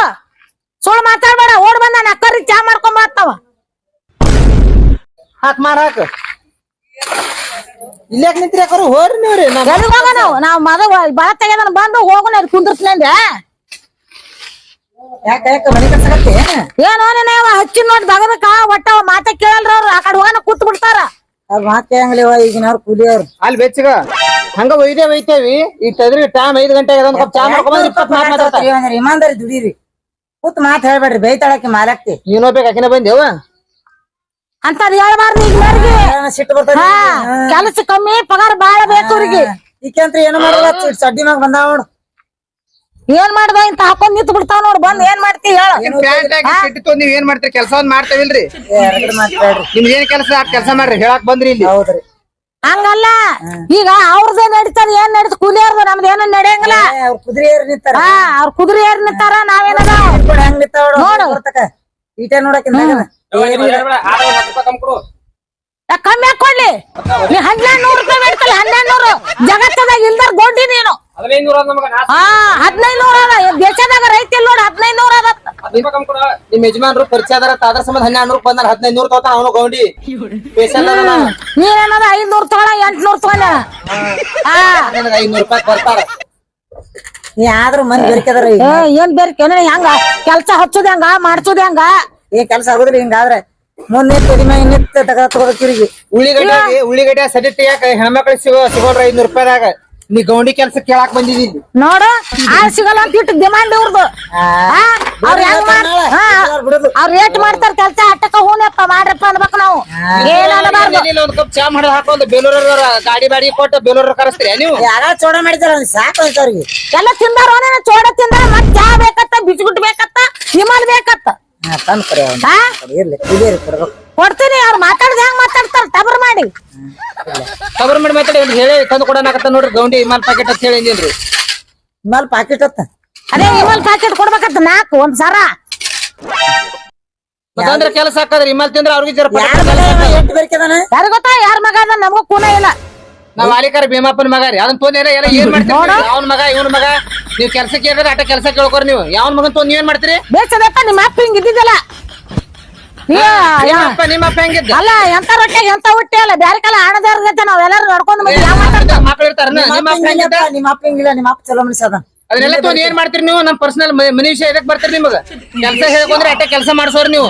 ಸುಳ್ಳು ಮಾತಾಡ್ಬೇಡ ಓಡ್ ಬಂದ ನಾನು ಅಕ್ಕರಿ ಚಾ ಮಾಡ್ಕೊಂಡ್ ಬರ್ತಾವ ಹಾಕ್ ಮಾರ ಹಾಕ್. ಇಲ್ಯಾಕ್ ನಿಂತ್ರಿ ಯಾಕರು ಹೋರಿ ನೀವ್ರಿ ಎಲ್ಲಿಗ್ ಹೋಗ ನಾವು ನಾವ್ ಮದ ಬಾಳ ತೆಗೆದನ್ ಬಂದು ಹೋಗೋಣ ಕುಂದಿರ್ತೀನಿ ಯಾಕ ಯಾಕ ಮನೆ ಕಟ್ಸಕತ್ತಿ ಏನೋ? ನೀವ? ಹಚ್ಚಿ ನೋಡಿ ದಗದಕ್ಕ ಒಟ್ಟ ಮಾತ ಕೇಳಲ್ರ ಅವ್ರು ಆ ಕಡೆ ಹೋಗೋಣ ಕೂತ್ ಬಿಡ್ತಾರ. ಅವ್ರ ಮಾತ್ ಕೇಳಂಗಿಲ್ಲವ ಈಗಿನವ್ರು ಕೂಲಿಯವ್ರು. ಅಲ್ಲಿ ಬೆಚ್ಚಗ. ಹಂಗ ಒಯ್ದೇ ಒಯ್ತೇವಿ. ಈಗ ತದ್ರಿ ಟೈಮ್ ಐದ್ ಗಂಟೆ ಒಂದ್ ಕಪ್ ಚಾ ಮಾಡ್ಕೊಂಡ್ ಇಪ್ಪತ್ ಮಾತ್ ಮಾತಾಡ್ತಾರ. ಅಂದ್ರೆ ಇಮಾನ್ದಾರಿ ದುಡೀರಿ. ಕೂತ್ ಮಾತ್ ಹೇಳ್ಬೇಡ್ರಿ ಬೈತಾಳಕ್ಕೆ ಮಾಲಾಕ್ತಿ. ನೀನೋ ಹೋಗ್ಬೇಕು ಆಕಿನ ಬಂದೇವ ಅಂತ ಹೇಳ್ಬಾರ್ದು ಈಗ ಸಿಟ್ಟು ಬರ್ತದೆ ಕೆಲಸ ಕಮ್ಮಿ ಪಗಾರ ಬಾಳ ಬೇಕು ಅವ್ರಿಗೆ ಈಕಂತ್ರ ಏನು ಮಾಡಲ್ಲ ಸಡ್ಡಿ ಮ್ಯಾಗ ಬಂದಾವ ನೋಡು. ಏನ್ ಮಾಡ್ದ ಇಂತ ಹಾಕೊಂಡ್ ನಿಂತ್ ಬಿಡ್ತಾವ ನೋಡ್ ಬಂದ್ ಏನ್ ಮಾಡ್ತಿ ಹೇಳ. ನೀವ್ ಏನ್ ಮಾಡ್ತೀರಿ? ಕೆಲಸ ಒಂದ್ ಮಾಡ್ತೇವಿಲ್ರಿ ನಿಮ್ಗೆ ಏನ್ ಕೆಲಸ? ಆ ಕೆಲಸ ಮಾಡ್ರಿ ಹೇಳಕ್ ಬಂದ್ರಿ ಇಲ್ಲಿ. ಹೌದ್ರಿ. ಹಂಗಲ್ಲ. ಈಗ ಅವ್ರದೇ ನಡೀತಾರ ಏನ್ ನಡೀತ? ಕೂಲಿಯರ್ದು ನಮ್ದು ಏನೋ ನಡೆಯಂಗಿಲ್ಲ. ಅವ್ರ ಕುದುರೆ ಏರ್ ನಿಂತಾರ. ಅವ್ರ ಕುದುರೆ ಏರ್ ನಿಂತಾರ ನಾವೇನದ? ಹೆಂಗ್ ನಿಂತಾವ ನೋಡು. ಈಟ ಕಮ್ಮಿ ಹಾಕೊಳ್ಳಿ ನೀ ಹನ್ನೆರಡು ನೂರು ರೂಪಾಯಿ ಬೇಡ್ತಲ್ಲ ಹನ್ನೆರಡು ನೂರು. ಜಗತ್ತದಾಗ ಇಲ್ದಾರ ಗೋಡಿ ನೀನು. ಹದಿನೈದು ನೂರ ನಮಗ ನಾ ಹಾ ಹದಿನೈದು ನೂರ ಅದ ದೇಶದಾಗ ರೈತ ಇಲ್ಲ ನೋಡಿ ಹದಿನೈದು ನೂರ ಅದ ನಿಮ್ ಯಜಮಾನ್ರು ಪರಿಚಯ ಅದಾರ ಅದ್ರ ಸಂಬಂಧ ಹನ್ನೆರಡು ನೂರು ಬಂದಾರ ಹದಿನೈದು ನೂರು ತಗೋತಾನ ಅವನು ಗೌಂಡಿ. ಐನೂರು ರೂಪಾಯಿ ಬರ್ತಾರ. ನೀ ಆದ್ರೂ ಮಂದಿ ಬೆರ್ಕೆದಾರ ಏ, ಏನ್ ಬೇರೆ ಹೆಂಗ? ಕೆಲ್ಸ ಹಚ್ಚುದ ಹೆಂಗ ಮಾಡ್ಸುದ ಹೆಂಗ? ಏ ಕೆಲ್ಸ ಆಗುದಿಲ್ಲ ಹಿಂಗಾದ್ರೆ ಮೊನ್ನೆ ಕಡಿಮೆ ತಡಿ ಮ್ಯಾಗ ನಿಂತ್ ತಗ ತಗೋಬೇಕು ಇವ್ರಿಗೆ. ಉಳ್ಳಿಗಡ್ಡೆ ಉಳ್ಳಿಗಡ್ಡೆ ಸಡಿಟ್ ಯಾಕ ಹೆಣ್ಮಕ್ಳಿಗೆ ಸಿಗೋ ಸಿಗೋಲ್ರ ಐನೂರು ರೂಪಾಯಿದಾಗ? ನೀ ಗೌಂಡಿ ಕೆಲ್ಸ ಕೇಳಾಕ್ ಬಂದಿದ್ದೀನಿ ನೋಡು ಆ ಸಿಗಲ್ಲ ಅಂತ ಇಟ್ಟು ಡಿಮಾಂಡ್ ಇವ್ರದು. ಅವ್ರ ಹೆಂಗ್ ಅವ್ರ ರೇಟ್ ಮಾಡ್ತಾರ ಕೆಲ್ಸ ಅಟ್ಟಕ್ಕ ಹೂನಪ್ಪ ಮಾಡ್ರಪ್ಪ ಅನ್ಬೇಕು ನಾವು. ಏನ್ ಅನ್ನಬಾರ್ದು ಇಲ್ಲಿ ಒಂದ್ ಕಪ್ ಚಾ ಮಾಡಿ ಹಾಕೊಂಡು ಬೇಲೂರ ಗಾಡಿ ಬಾಡಿ ಕೊಟ್ಟು ಬೇಲೂರ ಕರೆಸ್ತೀರಿ ನೀವು? ಯಾರ ಚೋಡ ಮಾಡಿದಾರ ಅವ್ನಿಗೆ ಸಾಕು ಆಯ್ತು ಅವ್ರಿಗೆ. ಎಲ್ಲ ತಿಂದಾರ ಅವನೇನ ಚೋಡ ತಿಂದಾರ ಮತ್ ಚಾ ಬೇಕತ್ತ ಬಿಸ್ಕುಟ್ ಬೇಕತ್ತ ವಿಮಾನ ಬೇಕತ್ತ. ತಂದ್ ಕರೆ ಅವ್ನು. ಇರ್ಲಿ ಕೊಡ್ತೀನಿ ಅವ್ರು ಮಾತಾಡ್ದ ಹೆಂಗ್ ಮಾತಾಡ್ತಾರ ತಬರ್ ಖಬರ್ ಮಾಡಿ ಮಾತಾಡಿ ಒಂದ್ ಹೇಳಿ ತಂದು ಕೊಡಕತ್ತ ನೋಡ್ರಿ ಗೌಂಡಿ ಮಾಲ್ ಪ್ಯಾಕೆಟ್ ಅಂತ ಹೇಳಿ ಅಂದಿನ್ರಿ ಮಾಲ್ ಪ್ಯಾಕೆಟ್ ಅತ್ತ? ಅದೇ ಇಮಾಲ್ ಪ್ಯಾಕೆಟ್ ಕೊಡ್ಬೇಕಂತ ನಾಲ್ಕು ಒಂದ್ ಸಾರ. ಮತ್ತಂದ್ರೆ ಕೆಲಸ ಹಾಕದ್ರಿ ಇಮಾಲ್ ತಿಂದ್ರ ಅವ್ರಿಗೆ ಜರ ಯಾರ ಗೊತ್ತಾ? ಯಾರ ಮಗ ಅದ ನಮಗೂ ಕೂನ ಇಲ್ಲ. ನಾವ್ ವಾಲಿಕಾರ ಭೀಮಪ್ಪನ ಮಗ ರೀ. ಅದನ್ನ ತೊಂದ್ರೆ ಎಲ್ಲ ಏನ್ ಮಾಡ್ತೀರಿ ಅವ್ನ ಮಗ ಇವ್ನ ಮಗ? ನೀವ್ ಕೆಲ್ಸಕ್ಕೆ ಹೇಳಿದ್ರೆ ಅಟ ಕೆಲಸ ಕೇಳ್ಕೊರಿ ನೀವು. ಯಾವನ್ ಮಗನ್ ತೊಂದ್ ನೀವೇನ್ ಮಾಡ್ತೀರಿ? ಬೇಸದಪ್ಪ ನಿಮ್ಮ ಅಪ್ಪ ಹಿಂಗ್ ಇದ್ದಿದ್ದಲ್ಲ. ನಿಮ್ಮಪ್ಪ ಹೆಂಗಿದ್ದ? ಅಲ್ಲ ಎಂತ ರೊಟ್ಟಿ ಎಂತ ಹೊಟ್ಟೆ ಅಲ್ಲ ಬ್ಯಾರೆ ಕಾಲ ಹಣದಾರ ನಾವೆಲ್ಲರೂ ನೋಡ್ಕೊಂಡು ಮಕ್ಳು ಇರ್ತಾರ ನಿಮ್ಮ ಅಪ್ಪ ಹಿಂಗಿಲ್ಲ ನಿಮ್ಮ ಅಪ್ಪ ಚಲೋ ಮನುಷ್ಯ ಅದ ಅದನ್ನೆಲ್ಲ ತೊಂದ್ ಏನ್ ಮಾಡ್ತೀರಿ ನೀವು? ನಮ್ ಪರ್ಸನಲ್ ಮನಿ ವಿಷಯ ಇದಕ್ ಬರ್ತೀರಿ ನಿಮಗ. ಕೆಲಸ ಹೇಳ್ಕೊಂಡ್ರೆ ಅಟ್ಟೆ ಕೆಲಸ ಮಾಡ್ಸೋರ್ ನೀವು.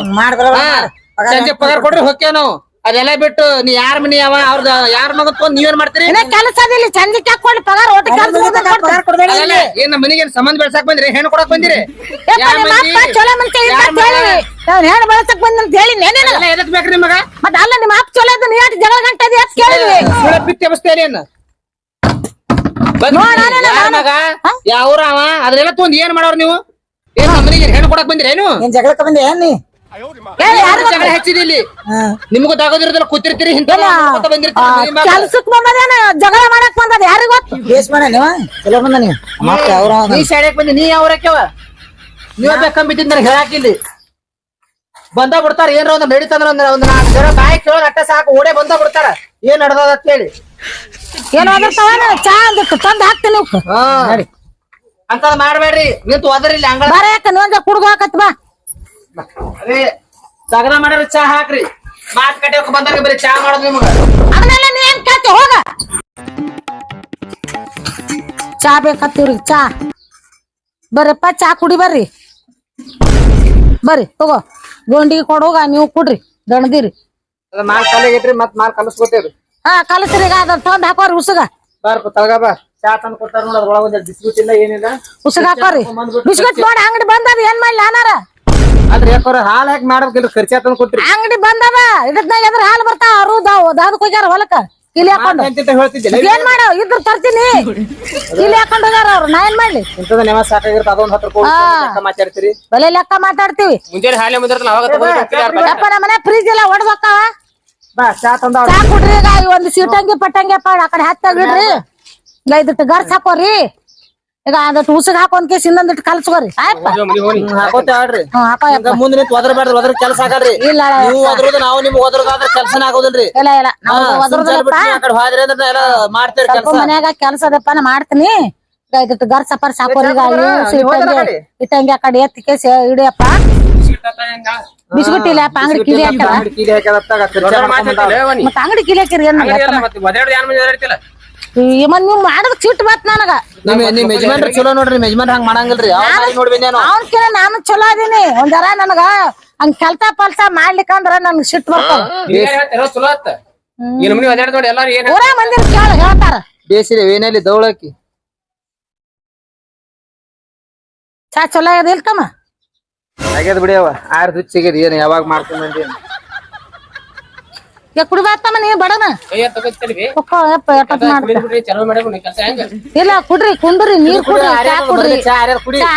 ಸಂಜೆ ಪಗಾರ ಕೊಡ್ರಿ ಹೋಗ್ತೇವ್ ನಾವು. ಅದೆಲ್ಲ ಬಿಟ್ಟು ನೀ ಯಾರ ಮನಿ ಅವ? ಅವ್ರದ ಯಾರ ಮಗ ತೊಂದ್ ನೀವೇನ್ ಮಾಡ್ತೀರಿ? ಕೆಲಸದಲ್ಲಿ ಕೆಲಸ ಅದಿಲ್ಲ ಚಂದಿಕ್ಕೆ ಹಾಕೊಂಡು ಪಗಾರ ಒಟ್ಟು ಕೆಲಸ ಏನ್ ನಮ್ಮ ಮನಿಗೆ ಸಂಬಂಧ ಬೆಳ್ಸಾಕ್ ಬಂದ್ರಿ? ಹೆಣ್ಣು ಕೊಡಕ್ ಬಂದಿರಿ? ಚಲೋ ನಾವ್ ಹೆಣ್ಣು ಬೆಳಸಕ್ ಬಂದ್ ಅಂತ ಹೇಳಿ ನೆನೆಲ್ಲ ಎದಕ್ ಬೇಕ್ರಿ ನಿಮಗ ಮತ್ತ ಅಲ್ಲ ನಿಮ್ಮ ಅಪ್ಪ ಚಲೋ ಅದ ನೀ ಎಷ್ಟು ಜಗಳ ಗಂಟೆ ಅದ ಅಂತ ಕೇಳಿದ್ವಿ. ಸುಳ ಪಿತ್ತಿ ಅವಸ್ಥೆ ಏನ್ ಮಗ? ಯಾವ್ರ ಅವ? ಅದನ್ನೆಲ್ಲ ತೊಂದ್ ಏನ್ ಮಾಡೋರ್ ನೀವು? ಏನ್ ನಮ್ಮ ಮನಿಗೆ ಹೆಣ್ಣು ಕೊಡಕ್ ಬಂದಿರಿ ಏನು ಜಗಳಕ್ಕೆ ಬಂದಿ ಏನ್ ನೀ? ಜಗಳ ಹೆಚ್ಚಿದಿ ಇಲ್ಲಿ? ನಿಮಗೂ ತಾಗೋದಿರೋದಿಲ್ಲ ಕೂತಿರ್ತೀರಿ ಹಿಂಗೆ ಬಂದಿರ್ತೀರಿ ಮನಿ ಮ್ಯಾಗ. ಕೆಲ್ಸಕ್ ಬಂದದೇನ ಜಗಳ ಮಾಡಕ್ ಬಂದದ? ಯಾರಿಗ್ ಗೊತ್ತು? ಬೇಸ್ ಮಾಡ ನೀವ? ಚಲೋ ಬಂದ ನೀವು ನಮ್ಮ ಅವ್ರ ನೀ ಶಾಡ್ಯಾಕ್ ಬಂದಿ? ನೀ ಯಾವ್ರಕ್ಯವ ನೀವ ಬೇಕಂಬಿಟ್ಟಿದ್ ನನಗೆ ಹೇಳಾಕಿಲ್ಲಿ ಬಂದ ಬಿಡ್ತಾರ ಏನ್ರ ಒಂದ್ ನಡೀತಂದ್ರ ಒಂದ್ ಒಂದ್ ನಾಲ್ಕು ಜನ ಬಾಯಿ ಕೇಳೋ ಅಟ್ಟ ಸಾಕು ಓಡೆ ಬಂದ ಬಿಡ್ತಾರ. ಏನ್ ನಡ್ದದ ಅಂತ ಹೇಳಿ. ಏನೋ ಅದಿರ್ತಾವ ಚಾ ಅಂತ ತಂದ್ ಹಾಕ್ತೀನಿ ಅಂತ ಮಾಡ್ಬೇಡ್ರಿ. ನಿಂತು ಒದರಿಲ್ಲ ಹಂಗ ಬಾರ ಯಾಕ ನೀವಂದ ಕುಡ್ದು ಹಾಕತ್ ಬಾ. ಅದೇ ಸಗನ ಮಾಡ್ಯಾರ ಚಾ ಹಾಕ್ರಿ. ಮಾತ್ ಕಟ್ಟಿ ಬಂದಾಗ ಬರೀ ಚಾ ಮಾಡೋದು ನಿಮಗ. ಅದನ್ನೆಲ್ಲ ನೀನ್ ಕೇಳ್ತಿ? ಹೋಗ. ಚಾ ಬೇಕತ್ತಿವ್ರಿ ಚಾ. ಬರ್ರಪ್ಪ ಚಾ ಕುಡಿ ಬರ್ರಿ. ಬರ್ರಿ ತಗೋ ಗೋಂಡಿಗೆ ಕೊಡೋಗ ನೀವು ಕುಡ್ರಿ ದಣದಿರಿ. ಅದ ಮಾಲ್ ಕಾಲಿಗೈತ್ರಿ ಮತ್ ಮಾಲ್ ಕಲಸ್ಕೊತೇವ್ರಿ ಹಾ ಕಲಸ್ರಿ ತಗೊಂಡ್ ಅದ್ರ ತಂದ್ ಹಾಕೋರಿ ಉಸುಗ. ಬಾರ್ಪ ತಳಗ ಬಾ. ಚಾ ತಂದ್ ಕೊಡ್ತಾರ ನೋಡ ಅದ್ರೊಳಗ ಬಿಸ್ಕುಟ್ ಇಲ್ಲ ಏನಿಲ್ಲ. ಉಸುಗ ಹಾಕೋರಿ. ಬಿಸ್ಕಿಟ್ ನೋಡಿ ಅಂಗಡಿ ಬಂದದ ಏನ್ ಮಾಡ್ಲಿ ಅನಾರ? ಅಲ್ರಿ ಹಾಲ್ ಹಾಕಿ ಮಾಡ್ಬೇಕಿಲ್ಲ ಖರ್ಚಾ ತಂದ್ ಕೊಟ್ರಿ. ಅಂಗಡಿ ಬಂದವ ಇದಕ್ನಾಗ ಎದ್ರ ಹಾಲು ಬರ್ತಾವ? ಅವರು ದಾದಕ್ ಹೋಗ್ಯಾರ ಹೊಲಕ್ಕ. ಇಲ್ಲಿ ಹಾಕೊಂಡು. ಅಂತ ಹೇಳ್ತಿದ್ದೆ? ಏನ್ ಮಾಡೋ? ಇದ್ರ ತರ್ತೀನಿ. ಇಲ್ಲಿ ಹಾಕೊಂಡು ಹೋಗ್ಯಾರ ಅವ್ರು. ನಾ ಏನ್ ಮಾಡ್ಲಿ? ಇಂಥದ ನೆವ ಸಾಕಾಗಿರ್ತ ಅದೊಂದ್ ಹತ್ರ ಕೋಟಿ ಲೆಕ್ಕ ಮಾತಾಡ್ತೀರಿ. ಬೆಲೆ ಲೆಕ್ಕ ಮಾತಾಡ್ತೀವಿ. ಮುಂಜಾನೆ ಹಾಲೆ ಮುಂದಿರ್ತಾನ ಅವಾಗ ತಗೊಂಡ್ ಹೋಗ್ತೀರಿ ಯಾರ್ ಮನೆ? ಯಪ್ಪ ನಮ್ಮ ಮನೆ ಫ್ರಿಜ್ ಎಲ್ಲ ಹೊಡ್ದೋಕಾವ ಬಾ ಚಾ ತಂದ ಚಾ ಕುಡ್ರಿ ಈಗ ಈ ಒಂದ್ ಸೀಟಂಗಿ ಪಟ್ಟಂಗಿ ಅಪ್ಪ ಆ ಕಡೆ ಹತ್ತಾಗ ಇಡ್ರಿ ಇಲ್ಲ ಇದಿಟ್ಟು ಗರ್ಸ್ ಹಾಕೋರಿ. ಈಗ ಅದಟ್ಟು ಉಸಗ್ ಹಾಕೊಂಡ್ ಕೇಸ್ ಇನ್ನೊಂದಿಟ್ಟು ಕಲ್ಸ್ಕೋರಿ. ಕಲ್ಸ್ಕೊರಿ. ಮುಂದೆ ನಿಂತು ಒದರ್ಬೇಡ್ರಿ ಒದ್ರ ಕೆಲಸ ಆಗಲ್ರಿ. ಇಲ್ಲ ನೀವು ಒದ್ರದ ನಾವು ನಿಮ್ಗೆ ಒದ್ರದಾದ್ರ ಕೆಲಸನ ಆಗೋದಿಲ್ರಿ. ಇಲ್ಲ ಇಲ್ಲ. ಹೋದ್ರಿ ಅಂದ್ರೆ ಎಲ್ಲ ಕೆಲಸ. ಮನ್ಯಾಗ ಕೆಲಸ ಅದಪ್ಪ ನಾ ಮಾಡ್ತೀನಿ. ಇದಟ್ಟು ಗರ್ ಸಪರ್ ಇಟ್ಟಂಗೆ ಆ ಕಡೆ ಎತ್ತಿ ಕೇಸ್ ಇಡಿಯಪ್ಪ ಬಿಸ್ಬಿಟ್ಟಿಲ್ಲ ಅಪ್ಪ ಅಂಗಡಿ ಕಿಲಿ ಮತ್ತ ಅಂಗಡಿ ಕಿಲಿ ಹಾಕಿರಿ ಏನ್ ನೀವ್ ಮಾಡಿದ ಸಿಟ್ಟು ಬತ್ ನನಗ. ನಿಮ್ ನಿಮ್ ಯಜಮಾನ್ರ ಚಲೋ ನೋಡ್ರಿ ಯಜಮಾನ್ರ ಮಾಡಂಗಿಲ್ಲ ಮಾಡಂಗಿಲ್ರಿ. ನಾನು ಅವನ್ ಕೇಳ ನಾನು ಚಲೋ ಅದೀನಿ. ಒಂದರ ನನಗ ಹಂಗ್ ಕೆಲ್ಸ ಪಲ್ಸ ಮಾಡ್ಲಿಕ್ಕಂದ್ರ ನನ್ಗ್ ಸಿಟ್ಟು ಬರ್ತಾವ. ನೀವ್ ಏನ್ ಹೇಳ್ತೀರ ಚಲೋ ಆತ. ಈ ನಮ್ನಿ ಒದಾಡ್ ನೋಡಿ ಎಲ್ಲಾರು ಏನ್ ಊರ ಮಂದಿರ ಕೇಳ ಹೇಳ್ತಾರ. ಬೇಸಿದೆ ಏನಲ್ಲಿ ದೌಳಕಿ ಚಾ ಚಲೋ ಇಲ್ಕಮ್ಮ? ಆಗ್ಯದ ಬಿಡಿಯವ ಆರ್ ರುಚಿಗೆ ಏನ್ ಯಾವಾಗ ಮಾಡ್ತೀನಿ ಈಗ ಕುಡಿಬಾರ್ತಮ್ಮ ನೀ ಬಡನ? ಯಪ್ಪ ಎಟ್ಟತ್ ಹೆಂಗ? ಇಲ್ಲ ಕುಡ್ರಿ ಕುಂಡ್ರಿ ನೀರ್ ಕುಡ್ರಿ ಚಾ ಕುಡ್ರಿ. ಚಾ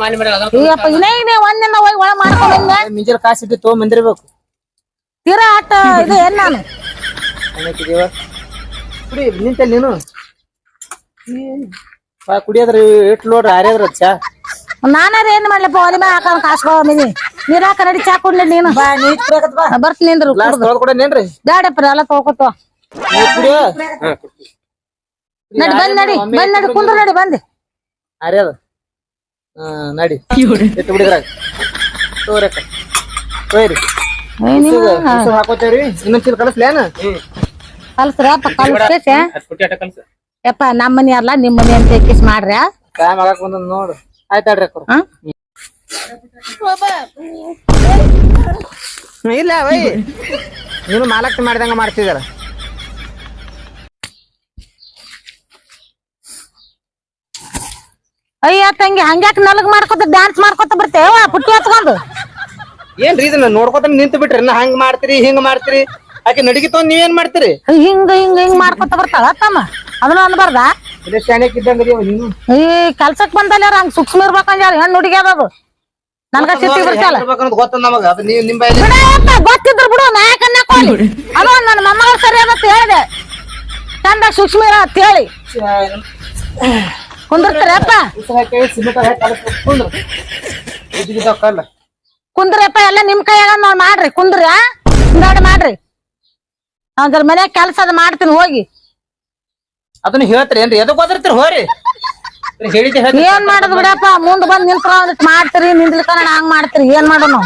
ಮಾನಿ ಅದ್ರ ಅಯ್ಯಪ್ಪ ಇನ್ನೇ ಇನ್ನೇ ಒಂದಿನ ಹೋಗಿ ಒಳ ಮಾಡ್ಕೊಂಡ ಮಿಂಜಲ್ ಕಾಸು ಇಟ್ಟು ತೊಗೊಂಡ್ ಬಂದಿರ್ಬೇಕು. ತೀರಾ ಆಟ ಇದು ಏನ್ ನಾನು? ಕುಡಿ ನಿಂತಲ್ಲಿ ನೀನು. ಬಾ ಇಟ್ ನೋಡ್ರಿ ಆರ್ಯಾದ್ರ ಚಾ ನಾನಾರ ಏನ್ ಮಾಡ್ಲಪ್ಪ ಒಲಿ ಮ್ಯಾಗ ಹಾಕೊಂಡ್ ಕಾಸ್ಕೊಳಮಿನಿ ನೀರ್ ಹಾಕ ನಡಿ ಚಾ ಕುಡ್ಲಿ ನೀನು. ಬರ್ತೀನಿ ನಿಂದ್ರು ಕೊಡೇನೇನ್ರಿ ಬ್ಯಾಡಪ್ಪ ಎಲ್ಲ ತೊಳ್ಕೊತ. ನೀವ್ ಕುಡಿಯೋ? ನಡಿ ಬಂದ್ ನಡಿ ಬಂದ್ ನಡಿ ಕುಂದ್ರ ನಡಿ ಬಂದಿ. ಆರ್ಯದ ಹಾ ನಡಿ. ಎತ್ತು ಬಿಡಿದ್ರಾಗ ತೋರಕ್ಕ. ತೋರಿ ಹಾಕೋತೇವ್ರಿ. ಇನ್ನೊಂದ್ ಚೀಲ ಯಪ್ಪ ನಮ್ಮ ಮನಿ ಅಲ್ಲ ನಿಮ್ಮ ಮನಿ ಅಂತ ಕಿಸ್ ಮಾಡ್ರಿ ಕಾಯ್ ಮಗಾಕ್ ಬಂದ ನೋಡು. ಆಯ್ತಾಡ್ರಿ ಅಕ್ಕ ಇಲ್ಲ ವೈ ನೀನು ಮಾಲಕ್ ಮಾಡ್ದಂಗ ಮಾಡ್ತಿದಾರ. ಅಯ್ಯ ತಂಗಿ ಹಂಗ್ಯಾಕ ನಲಗ್ ಮಾಡ್ಕೊತ ಡ್ಯಾನ್ಸ್ ಮಾಡ್ಕೊತ ಬರ್ತೇವ ಪುಟ್ಟಿ ಹತ್ಕೊಂಡು ಏನ್ರಿ ಇದನ್ನ ನೋಡ್ಕೊತ ನಿಂತು ಬಿಟ್ರಿ? ನಾ ಹಂಗ್ ಮಾಡ್ತೀರಿ ಹಿಂಗ್ ಮಾಡ್ತೀರಿ? ಆಕೆ ನಡಿಗೆ ತಗೊಂಡ್ ನೀವೇನ್ ಮಾಡ್ತೀರಿ? ಹಿಂಗ ಹಿಂಗ ಹಿಂಗ್ ಮಾಡ್ಕೊತ ಬರ್ತಾಳ ತಮ್ಮ. ಅದನ್ನ ಅನ್ಬಾರ್ದ? ಇದ್ದಂಗ ನೀನು. ಈ ಕೆಲ್ಸಕ್ ಬಂದಲ್ಲ ಹಂಗ ಸೂಕ್ಷ್ಮ ಇರ್ಬೇಕಂದ್ರೆ ಹೆಣ್ಣು ಹುಡುಗಿ ಅದು. ನನ್ಗ ಸಿಟ್ಟಿ ಗೊತ್ತಿದ್ರು ಬಿಡು ನಾಯಕನ್ನ ಕೋಲಿ? ಅದು ನನ್ನ ಮೊಮ್ಮಗಳ ಸರಿ ಅಂತ ಹೇಳಿದೆ. ಚಂದ ಸೂಕ್ಷ್ಮ ಇರ ಅಂತ ಹೇಳಿ. ಕುಂದಿರ್ತಾರಪ್ಪ ಕುಂದ್ರಪ್ಪ ಎಲ್ಲ ನಿಮ್ ಕೈಯಾಗ ನಾವ್ ಮಾಡ್ರಿ. ಕುಂದ್ರಿ ಹಿಂದಾಡಿ ಮಾಡ್ರಿ. ಒಂದ್ರ ಮನ್ಯಾಗ ಕೆಲ್ಸ ಅದ ಮಾಡ್ತೀನಿ ಹೋಗಿ. ಅದನ್ನ ಹೇಳ್ತೀರಿ ಏನ್ರಿ ಎದಕ್ ಹೋದಿರ್ತೀರಿ ಹೋರಿ. ಏನ್ ಮಾಡುದು ಬಿಡಪ್ಪ? ಮುಂದ್ ಬಂದ್ ನಿಂತ್ರ ಮಾಡ್ತೀರಿ ನಿಂದ್ಲಿಕ್ಕ ಹಂಗ್ ಮಾಡ್ತೀರಿ ಏನ್ ಮಾಡೋನು?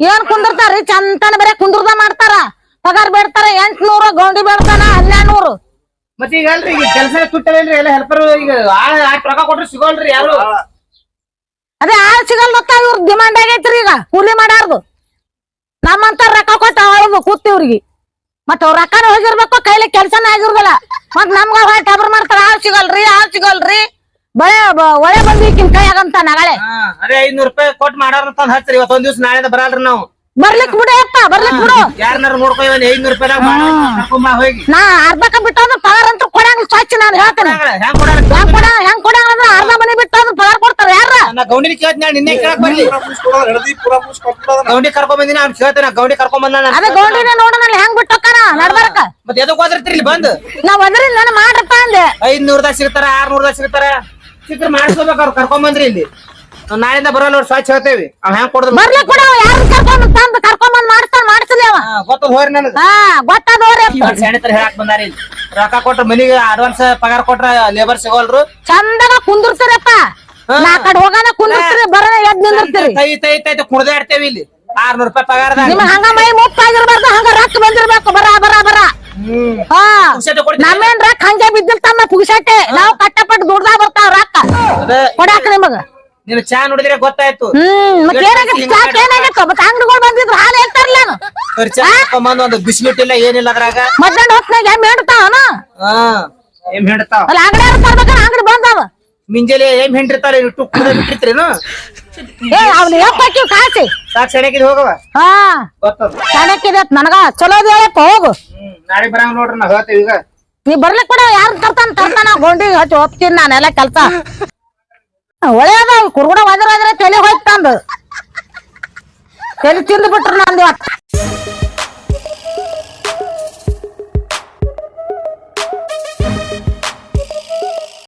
ಏನ್ ಕುಂದಿರ್ತಾರ್ರಿ? ಚಂತನ ಬರೇ ಕುಂದ್ರದ ಮಾಡ್ತಾರ. ಪಗಾರ ಬೇಡ್ತಾರ ಎಂಟ್ನೂರು ಗೌಂಡಿ ಬೇಡ್ತಾನ ಹನ್ನೆರಡು ನೂರು ಮತ್ತೆ ಈಗ ಅಲ್ರಿ ಈಗ ಕೆಲಸ ಎಲ್ಲ ಹೆಲ್ಪರ್ ಈಗ ಆಟ್ ರೊಕ್ಕ ಕೊಟ್ರಿ ಸಿಗೋಲ್ರಿ ಯಾರು? ಅದೇ ಆಳ್ ಗೊತ್ತಾ ಇವ್ರ ಡಿಮಾಂಡ್ ಆಗೈತ್ರಿ ಈಗ? ಕೂಲಿ ಮಾಡಾರ್ದು. ನಮ್ಮಂತ ರೊಕ್ಕ ಕೊಟ್ಟ ಅಳದು ಕೂತಿವ್ರಿಗೆ ಮತ್ತ ಅವ್ರ ರೊಕ್ಕನ ಹೋಗಿರ್ಬೇಕು ಕೈಲಿ ಕೆಲ್ಸನ ಆಗಿರ್ದಲ್ಲ. ಮತ್ ನಮ್ಗ ಹೊಟ್ಟೆ ಟಬರ್ ಮಾಡ್ತಾರ ಆಳ್ ಸಿಗಲ್ರಿ ಹಾಲ್ ಸಿಗಲ್ರಿ. ಬಳೆ ಒಳೆ ಬಂದಿಕ್ಕಿನ್ ಕೈಯಾಗಂತ ಆಗಂತ ನಾಳೆ. ಅದೇ ಐದ್ನೂರ್ ರೂಪಾಯಿ ಕೊಟ್ಟು ಮಾಡಾರ ಅಂತ ಹಚ್ರಿ ಇವತ್ತೊಂದ್ ದಿವ್ಸ ನಾಳೆ ಬರಲ್ರಿ ನಾವು. ಬರ್ಲಿಕ್ ಬಿಡು ಅಪ್ಪ ಬರ್ಲಿಕ್ ಬಿಡು. ಯಾರನ್ನಾರು ನೋಡ್ಕೊ ಒಂದ್ ಐದ್ನೂರ್ ರೂಪಾಯಿ ಹೋಗಿ. ನಾ ಅರ್ಧಕ್ಕ ಬಿಟ್ಟು ಪಗಾರ ಅಂತ ಕೊಡಂಗ್ ಸ್ವಚ್ಛ ನಾನು ಹೇಳ್ತೇನೆ. ಹೆಂಗ್ ಕೊಡಾರ? ಹೆಂಗ್ ಕೊಡ ಹೆಂಗ್ ಕೊಡ ಅಂದ್ರೆ ಅರ್ಧ ಮನೆ ಬಿಟ್ಟು ನಾ ಗೌಂಡಿನ ಕೇಳ್ತೀನಿ ನಿನ್ನೆ ಕೇಳಕ್ ಬರ್ಲಿ. ಗೌಂಡಿ ಕರ್ಕೊಂಡ್ ಬಂದಿನ ನಾನು ಕೇಳ್ತೇನೆ ಗೌಂಡಿ ಕರ್ಕೊಂಡ್ ಬಂದ ಅದ ಗೌಂಡಿನ ನೋಡೋಣ ಹೆಂಗ್ ಬಿಟ್ಟು ಹೋಗ್ತಾನ? ನಡ್ಬಾರಕ. ಮತ್ತೆ ಎದಕ್ ಹೋದಿರ್ತೀರಿ ಇಲ್ಲಿ ಬಂದು? ನಾವ್ ಅದ್ರಿ ನಾನು ಮಾಡ್ರಪ್ಪ ಅಂದೆ. ಐದ್ನೂರ್ದಾಗ ಸಿಗ್ತಾರ ಆರ್ನೂರ್ದಾಗ ಸಿಗ್ತಾರ? ಸಿಕ್ಕ್ರ ಮಾಡಿಸ್ಕೋಬೇಕು ಅವ್ರು ಕರ್ಕೊಂಡ್ ಬಂದ್ರಿ ಇಲ್ಲಿ. ನಾವ್ ನಾಳೆಯಿಂದ ಬರೋಲ್ಲ ಅವ್ರು ಸ್ವಚ್ಛ ಹೇಳ್ತೇವಿ. ಅವ್ ಹೆಂಗ್ ಕೊಡದ್ರು ಬರ್ಲಿಕ್ ಬಿಡ ಯಾರು ಕರ್ಕೊಂಡ್ ತಂದ್ ಕರ್ಕೊಂಡ್ ಬಂದ್ ಮಾಡ್ತಾನ ಮಾಡ್ಸಲಿ ಅವ. ಗೊತ್ತದ ಹೋರಿ ನನಗ. ಹಾ ಹೇಳಕ್ ಬಂದಾರ ಇಲ್ಲಿ. ರೊಕ್ಕ ಕೊಟ್ರ ಮನಿಗೆ ಅಡ್ವಾನ್ಸ್ ಪಗಾರ ಕೊಟ್ರ ಲೇಬರ್ ಸಿಗೋಲ್ರು. ಚಂದಾಗ ಕುಂದಿರ್ತೀರಪ್ಪ ನಾ ಕಡೆ ಹೋಗಾನ ಕುಂದಿರ್ತೀರಿ ಬರೋ ಎದ್ ನಿಂದಿರ್ತೀರಿ ತೈ ತೈ ತೈ ಕುಡ್ದಾಡ್ತೇವಿ ಇಲ್ಲಿ. ಆರ್ನೂರ್ ರೂಪಾಯಿ ಪಗಾರದಾಗ. ನಿಮ್ ಹಂಗ ಮೈ ಮುಪ್ಪಾಗಿರ್ಬಾರ್ದು ಹಂಗ ರೊಕ್ಕ ಬಂದಿರ್ಬೇಕು. ಬರ ಬರ ಬರ. ಹಾ? ನಮ್ಮೇನ್ ರೊಕ್ಕ ಹಂಗೆ ಬಿದ್ದಿರ್ತಾನ ಪುಗಿಸಟ್ಟೆ. ನಾವು ಕಟ್ಟಪಟ್ಟು ದುಡ್ದಾ ಬರ್ತಾವ ರೊಕ್ಕ. ಕೊಡಾಕ ನಿಮಗ. ನೀನು ಚಾ ನೋಡಿದ್ರೆ ಗೊತ್ತಾಯ್ತು. ಅಂಗಡಿಗಳು ಬಂದಿದ್ರು ಹಾಲು ಹೇಳ್ತಾರಲ್ಲ ಖರ್ಚು ಒಂದು ಬಿಸ್ಕಿಟ್ ಇಲ್ಲ ಏನಿಲ್ಲ ಅದ್ರಾಗ. ಮಧ್ಯಾಹ್ನ ಹೊತ್ನಾಗ ಎಮ್ಮೆ ಹಿಡ್ತಾವನ ಹಾ ಏನ್ ಹೇಳ್ತಾವ ಅಲ್ಲಿ ಅಂಗಡಿ ತರ್ಬೇಕನ ಅಂಗಡಿ ಬಂದವ ಮುಂಜಾನೆ ಏನ್ ಹೆಂಡಿರ್ತಾರ? ಯೂಟ್ಯೂಬ್ ಕುಡ್ದ ಬಿಟ್ಟಿರ್ತೀರೇನು? ಏ ಅವ್ನ ಯಾಕೆ ಕಾಸಿ? ಸಾಕ್ ಸೆಣಕಿದ್ ಹೋಗವ ಹಾ. ಗೊತ್ತದ. ನನಗ. ಚಲೋದ್ ಹೇಳಪ್ಪ ಹೋಗು. ಹ್ಮ್ ನಾಳೆ ಬರಂಗ ನೋಡ್ರಿ ನಾ ಹೇಳ್ತೇವೆ ಈಗ. ನೀ ಬರ್ಲಿಕ್ ಕೂಡ ಯಾರು ತರ್ತಾನ ತರ್ತಾನ ಗೊಂಡಿ ಹಚ್ಚಿ ಒಪ್ತೀನಿ ನಾನೆಲ್ಲ ಕೆಲ್ಸ. ಒಳ್ಳೆಯದ ಕುರುಗುಡ ಒದ್ರ ಒದ್ರ ತಲೆ ಹೋಯ್ತಂದು ತಲೆ ತಿಂದು ಬಿಟ್ರು ನಂದು ಇವತ್ತು.